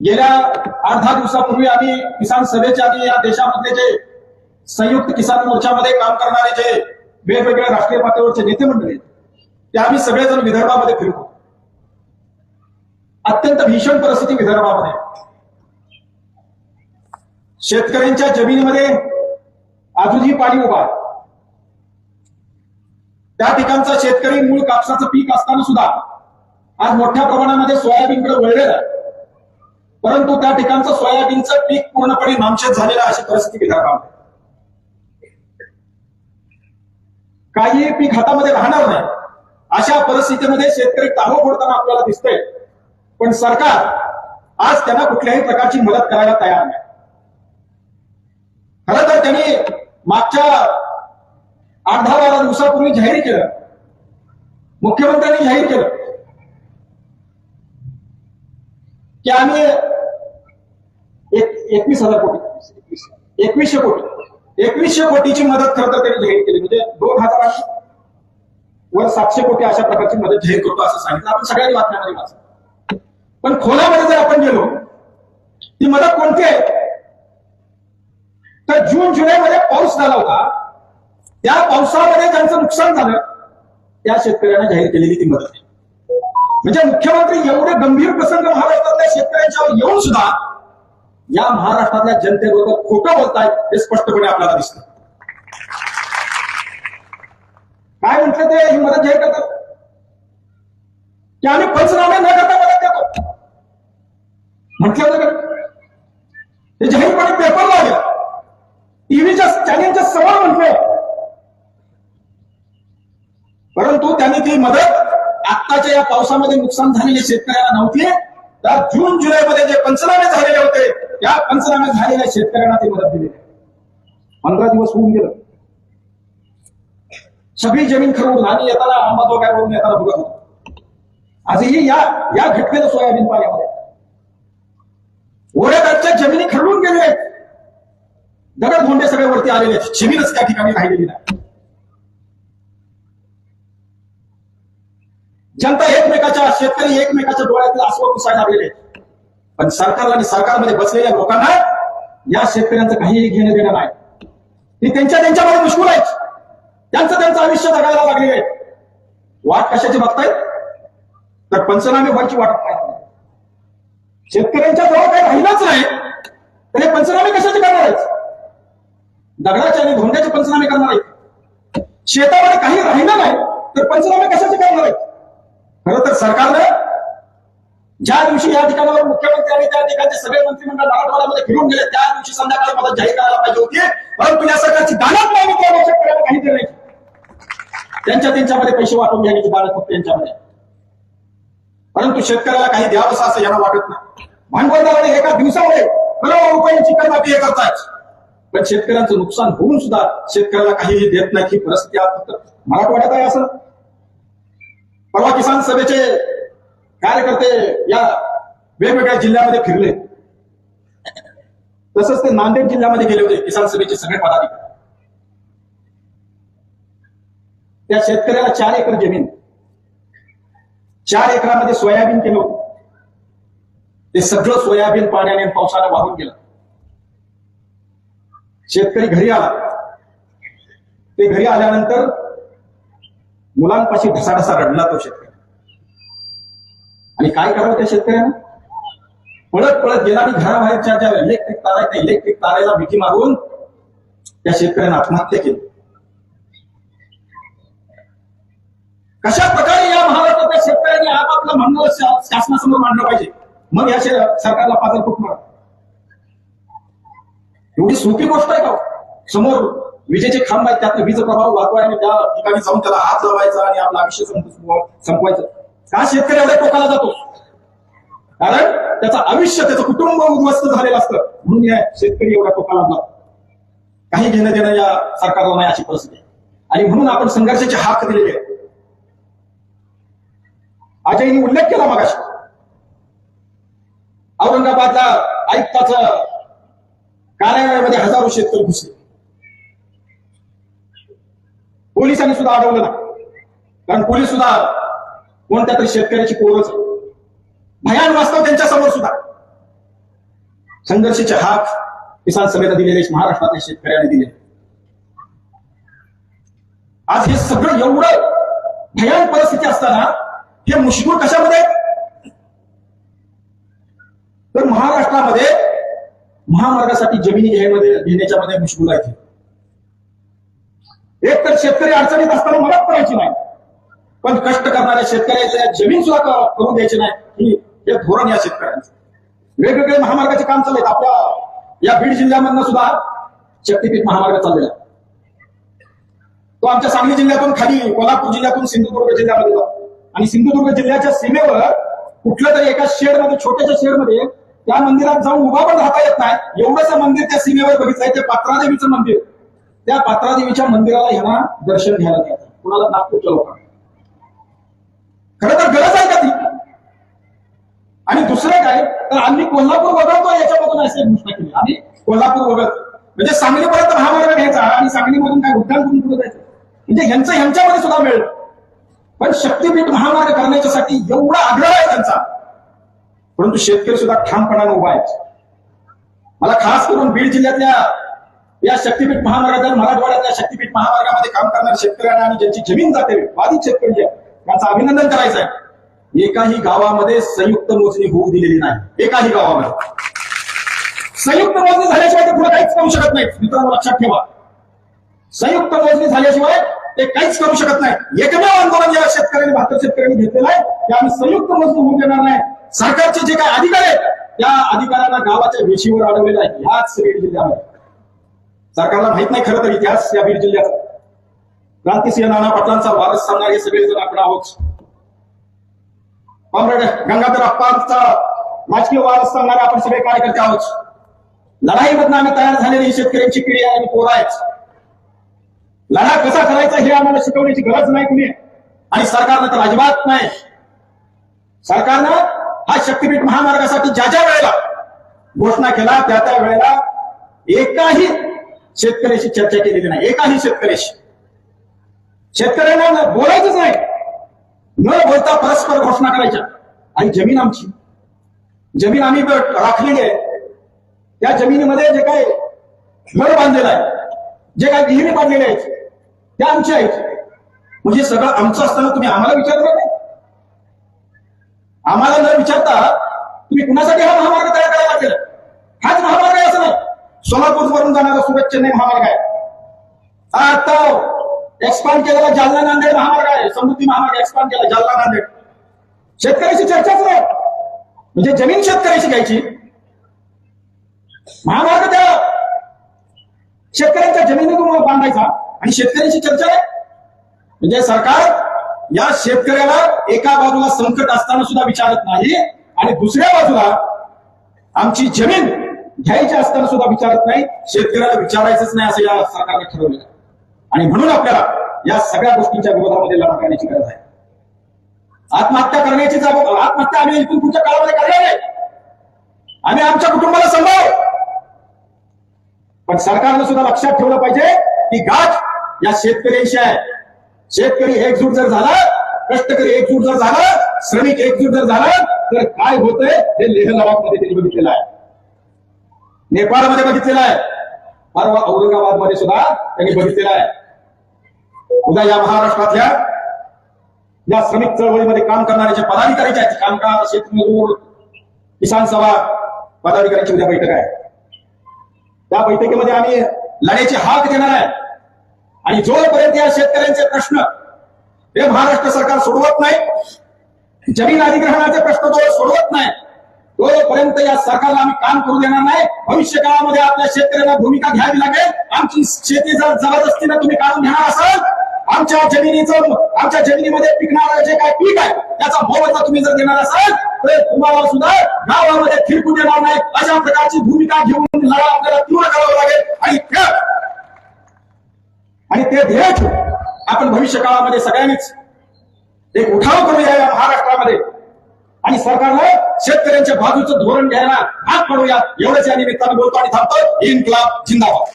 गेल्या आठ दहा दिवसापूर्वी आम्ही किसान सभेच्या आधी या देशामधले जे संयुक्त किसान मोर्चामध्ये काम करणारे जे वेगवेगळ्या राष्ट्रीय पातळीवरचे नेते मंडळी ते आम्ही सगळेजण विदर्भामध्ये फिरतो. अत्यंत भीषण परिस्थिती विदर्भामध्ये. शेतकऱ्यांच्या जमिनीमध्ये अजूनही पाणी उभा आहे. त्या ठिकाणचा शेतकरी मूळ कापसाचं पीक असताना सुद्धा आज मोठ्या प्रमाणामध्ये सोयाबीनकडे वळलेलं आहे. परंतु त्या ठिकाणचं सोयाबीनचं पीक पूर्णपणे नामशेष झालेलं अशी परिस्थिती विदर्भामध्ये. काही पीक हातामध्ये राहणार नाही. अशा परिस्थितीमध्ये शेतकरी टाहो फोडताना आपल्याला दिसतंय. पण सरकार आज त्यांना कुठल्याही प्रकारची मदत करायला तयार नाही. खरं तर त्यांनी मागच्या आठ दहा बारा दिवसापूर्वी जाहीर केलं. मुख्यमंत्र्यांनी जाहीर केलं. की आम्ही एक एकवीस हजार कोटी. एकवीसशे कोटी. एकवीसशे कोटीची मदत खरं तर त्यांनी जाहीर केली. म्हणजे दोन हजार वर सातशे कोटी अशा प्रकारची मदत जाहीर करतो असं सांगितलं. आपण सगळ्यांनी बातम्यामध्ये वाचलं. पण खोल्यामध्ये जर आपण गेलो ती मदत कोणती आहे? तर जून जुलैमध्ये पाऊस झाला होता. त्या पावसामध्ये ज्यांचं नुकसान झालं. त्या शेतकऱ्यांना जाहीर केलेली ती मदत आहे. म्हणजे मुख्यमंत्री एवढे गंभीर प्रसंग महाराष्ट्रातल्या शेतकऱ्यांच्यावर येऊन सुद्धा या महाराष्ट्रातल्या जनतेबरोबर खोटं बोलतायत हे स्पष्टपणे आपल्याला दिसत. काय म्हटलं ते? ही मदत जाहीर करतात. की आम्ही पंचनामे न करता मदत देतो. म्हटलं होतं ते जाहीरपणे पेपर आल्या टीव्हीच्या चॅनेलच्या समोर म्हटलंय परंतु त्यांनी ती मदत आत्ताच्या या पावसामध्ये नुकसान झालेले शेतकऱ्यांना नव्हते तर जून जुलैमध्ये जे पंचनामे झालेले होते त्या पंचनामे झालेल्या शेतकऱ्यांना ते मदत दिली. पंधरा दिवस होऊन गेलं. सगळी जमीन खरवून आणि येताना अंबाजोगाईवरून येताना बघत होतो. आजही या या घटनेचं सोयाबीन पाण्यामध्ये. ओढ्याकाठच्या जमिनी खरडून गेले दगड धोंडे सगळे वरती आलेले आहेत. जमीनच त्या ठिकाणी राहिलेली नाही. जनता एकमेकाच्या शेतकरी एकमेकाच्या डोळ्यातील आसवं पुसायला लागलेले पण सरकारला आणि सरकारमध्ये बसलेल्या लोकांना या शेतकऱ्यांचं काहीही घेणं देणं नाही. ती त्यांच्या त्यांच्यामध्ये मुश्कुल आहेत. त्यांचं त्यांचं आयुष्य जगायला लागले आहे. वाट कशाची बघतायत तर पंचनामे व्हायची वाट पाहत शेतकऱ्यांच्या जवळ काही राहिलाच नाही तर हे पंचनामे कशाचे करणार आहेत? दगडाचे आणि धोंड्याचे पंचनामे करणार आहेत. शेतामध्ये काही राहिलं नाही तर पंचनामे कशाचे करणार आहेत? खरं तर सरकारनं ज्या दिवशी या ठिकाणावर मुख्यमंत्री आणि त्या ठिकाणचे सगळे मंत्रिमंडळ मराठवाड्यामध्ये फिरून गेले त्या दिवशी संध्याकाळी मला जाहीर करायला पाहिजे होती. परंतु या सरकारची दानत नाही त्या शेतकऱ्याला काही नाही. त्यांच्या त्यांच्यामध्ये पैसे वाटून घ्यायची दानत फक्त त्यांच्यामध्ये. परंतु शेतकऱ्याला काही द्यावंस असं यांना वाटत नाही. भांडवलदाराने एका दिवसामध्ये करोडो रुपयांची कर्मापी हे करतायत. पण शेतकऱ्यांचं नुकसान होऊन सुद्धा शेतकऱ्याला काहीही देत नाही ही परिस्थिती आज फक्त मराठवाड्यात आहे असं. परवा किसान सभेचे कार्यकर्ते या वेगवेगळ्या जिल्ह्यामध्ये फिरले. तसंच ते नांदेड जिल्ह्यामध्ये गेले होते किसान सभेचे सगळे पदाधिकारी. त्या शेतकऱ्याला चार एकर जमीन चार एकरामध्ये सोयाबीन केलं होतं. ते सगळं सोयाबीन पाण्याने आणि पावसाने वाहून गेलं. शेतकरी घरी आला. ते घरी आल्यानंतर मुलांपाशी ढसाढसा रडला तो शेतकरी आणि काय करावं त्या शेतकऱ्यानं? पळत पळत गेला आणि घराबाहेरच्या ज्या इलेक्ट्रिक तारा आहेत त्या इलेक्ट्रिक तारेला भीती मारून त्या शेतकऱ्यानं आत्महत्या केली. कशा प्रकारे या महाराष्ट्रातल्या शेतकऱ्यांनी आपापलं म्हणणं शासनासमोर मांडलं पाहिजे? मग या सरकारला पाजर फुटणार एवढी सोपी गोष्ट आहे का हो? समोर विजेचे खांब आहेत त्यातनं वीज प्रभाव वाहतोय आणि त्या ठिकाणी जाऊन त्याला हात लावायचा आणि आपलं आयुष्य संपवायचं. का शेतकरी एवढ्या टोकाला जातो. कारण त्याचं आयुष्य त्याचं कुटुंब उद्ध्वस्त झालेलं असतं. म्हणून या शेतकरी एवढ्या टोकाला जातो. काही घेणं देणं या सरकारला नाही अशी परिस्थिती. आणि म्हणून आपण संघर्षाची हाक दिलेले आहे. अजयनी उल्लेख केला मागाशी. औरंगाबादला आयुक्ताचं कार्यालयामध्ये हजारो शेतकरी घुसले. पोलिसांनी सुद्धा अडवलं नाही. कारण पोलीस सुद्धा कोणत्या तरी शेतकऱ्याची पोरच भयान वास्तव त्यांच्यासमोर सुद्धा. संघर्षाचे हात किसान सभेला दिलेले महाराष्ट्रातल्या शेतकऱ्यांनी दिले आज हे सगळं एवढं भयान परिस्थिती असताना हे मुश्किल कशामध्ये? तर महाराष्ट्रामध्ये महामार्गासाठी जमिनी घेण्यामध्ये घेण्याच्या मध्ये मुश्किल आहे. एक तर शेतकरी अडचणीत असताना मदत करायची नाही. पण कष्ट करणाऱ्या शेतकऱ्याच्या जमीन सुद्धा करून द्यायची नाही. ही हे धोरण या शेतकऱ्यांचं. वेगवेगळे महामार्गाचे काम चालू आहेत. आपल्या या बीड जिल्ह्यामधनं सुद्धा शक्तीपीठ महामार्ग चाललेला आहे. तो आमच्या सांगली जिल्ह्यातून खाली कोल्हापूर जिल्ह्यातून सिंधुदुर्ग जिल्ह्यामध्ये जातो. आणि सिंधुदुर्ग जिल्ह्याच्या सीमेवर कुठल्या तरी एका शेडमध्ये छोट्याशा शेडमध्ये त्या मंदिरात जाऊन उभा पण राहता येत नाही. एवढंच मंदिर त्या सीमेवर बघितलंय. ते पात्रादेवीचं मंदिर. त्या पात्रादेवीच्या मंदिराला यांना दर्शन घ्यायला द्यायचं कुणाला नागपूरच्या लोकांना. खरं तर गरज आहे का ती? आणि दुसरं काय? तर आम्ही कोल्हापूर वगळतो याच्यामधून अशी घोषणा केली. आम्ही कोल्हापूर वगळतो. म्हणजे सांगलीपर्यंत महामार्ग घ्यायचा आणि सांगलीमधून काय उड्डाण करून पुढे जायचं? म्हणजे यांचं यांच्यामध्ये सुद्धा मिळेल पण शक्तीपीठ महामार्ग करण्याच्यासाठी एवढा आग्रह आहे त्यांचा. परंतु शेतकरी सुद्धा ठामपणाने उभा आहे मला खास करून बीड जिल्ह्यातल्या या शक्तीपीठ महामार्गाच्या मराठवाड्यातल्या शक्तीपीठ महामार्गामध्ये काम करणाऱ्या शेतकऱ्यांना आणि ज्यांची जमीन जाते बाधित शेतकरी यांचं अभिनंदन करायचं आहे. एकाही गावामध्ये संयुक्त मोजणी होऊ दिलेली नाही. एकाही गावामध्ये. संयुक्त मोजणी झाल्याशिवाय ते पुढे काहीच करू शकत नाही मित्रांनो लक्षात ठेवा. संयुक्त मोजणी झाल्याशिवाय ते काहीच करू शकत नाही एकमेव आंदोलन या शेतकऱ्यांनी भारतीय शेतकऱ्यांनी घेतलेलं आहे. ते आम्ही संयुक्त मोजणी होऊ देणार नाही. सरकारचे जे काही अधिकार आहेत त्या अधिकाऱ्यांना गावाच्या वेशीवर अडवलेलं आहे. ह्याच रेड जिल्ह्यामध्ये. सरकारला माहीत नाही खरं तर इतिहास या बीड जिल्ह्याचा क्रांतिसिंह नाना पाटलांचा वारस सांगणार हे सगळे जण आपण आहोत. कॉम्रेड गंगाधर अप्पांचा राजकीय वारस सांगणारे आपण सगळे कार्यकर्ते आहोत. लढाईमधनं आम्ही तयार झालेली शेतकऱ्यांची पिढी आणि पोरं आहेत. लढा कसा करायचा हे आम्हाला शिकवण्याची गरज नाही कुणी. आणि सरकारनं तर अजिबात नाही. सरकारनं हा शक्तीपीठ महामार्गासाठी ज्या ज्या वेळेला घोषणा केला त्या त्या वेळेला एकाही शेतकऱ्याशी चर्चा केलेली नाही? एकाही शेतकऱ्याशी. शेतकऱ्यांना बोलायचंच नाही. न बोलता परस्पर घोषणा करायच्या. आणि जमीन आमची. जमीन आम्ही राखलेली आहे. त्या जमिनीमध्ये जे काही घर बांधलेलं आहे जे काही विहिरी बांधलेल्या आहेत त्या आमच्या आहेत. म्हणजे सगळं आमचं असताना तुम्ही आम्हाला विचारलं नाही? आम्हाला न विचारता तुम्ही कुणासाठी हा महामार्ग तयार करायला लागेल हाच महामार्ग आहे असं नाही. सोलापूर वरून जाणारा सुरत चेन्नई महामार्ग आहे. हा आता एक्सपांड केलेला जालना नांदेड महामार्ग आहे. समृद्धी महामार्ग एक्सपांड केला जालना नांदेड. शेतकऱ्याची चर्चाच नाही. म्हणजे जमीन शेतकऱ्याची घ्यायची. महामार्ग त्या शेतकऱ्यांच्या जमिनीतून बांधायचा. आणि शेतकऱ्यांची चर्चा आहे. म्हणजे सरकार या शेतकऱ्याला एका बाजूला संकट असताना सुद्धा विचारत नाही. आणि दुसऱ्या बाजूला आमची जमीन घ्यायचे असताना सुद्धा विचारत नाही शेतकऱ्याला विचारायचंच नाही असं या सरकारने ठरवलेलं आहे. आणि म्हणून आपल्याला या सगळ्या गोष्टींच्या विरोधामध्ये लढा करण्याची गरज आहे. आत्महत्या करण्याची जबाब आत्महत्या आम्ही इथून पुढच्या काळामध्ये करणार नाही. आम्ही आमच्या कुटुंबाला सांभाळ. पण सरकारनं सुद्धा लक्षात ठेवलं पाहिजे की गाठ या शेतकऱ्यांशी आहे. शेतकरी एकजूट जर झाला कष्टकरी एकजूट जर झाला श्रमिक एकजूट जर झाला तर काय होतंय हे लेह लडाखमध्ये त्यांनी बघितलेलं आहे. नेपाळमध्ये बघितलेलं आहे. परवा औरंगाबादमध्ये सुद्धा त्यांनी बघितलेलं आहे. उद्या या महाराष्ट्रातल्या या श्रमिक चळवळीमध्ये काम करणारे जे पदाधिकारीचे आहेत कामगार शेतमजूर किसान सभा पदाधिकाऱ्यांची उद्या बैठक आहे. त्या बैठकीमध्ये आम्ही लढ्याची हाक देणार आहे. आणि जोपर्यंत या शेतकऱ्यांचे प्रश्न हे महाराष्ट्र सरकार सोडवत नाही जमीन अधिग्रहणाचे प्रश्न जो सोडवत नाही तोपर्यंत या सरकारला आम्ही काम करू देणार नाही. भविष्य काळामध्ये आपल्या शेतकऱ्यांना भूमिका घ्यावी लागेल. आमची शेती जर जबरदस्तीने तुम्ही काढून घेणार असाल आमच्या जमिनीचं आमच्या जमिनीमध्ये पिकणारं जे काय पीक आहे त्याचा मोबदला तुम्ही जर देणार असाल तर तुम्हाला सुद्धा गावामध्ये फिरकू देणार नाही. अशा प्रकारची भूमिका घेऊन लढा आपल्याला तीव्र करावं लागेल. आणि त्या आणि ते ध्येय आपण भविष्य काळामध्ये सगळ्यांनीच एक उठाव करूया या महाराष्ट्रामध्ये. आणि सरकारनं शेतकऱ्यांच्या बाजूचं धोरण घ्यायला हात पडूया. एवढंच या निमित्तानं बोलतो आणि थांबतो. इन्कलाब जिंदाबाद.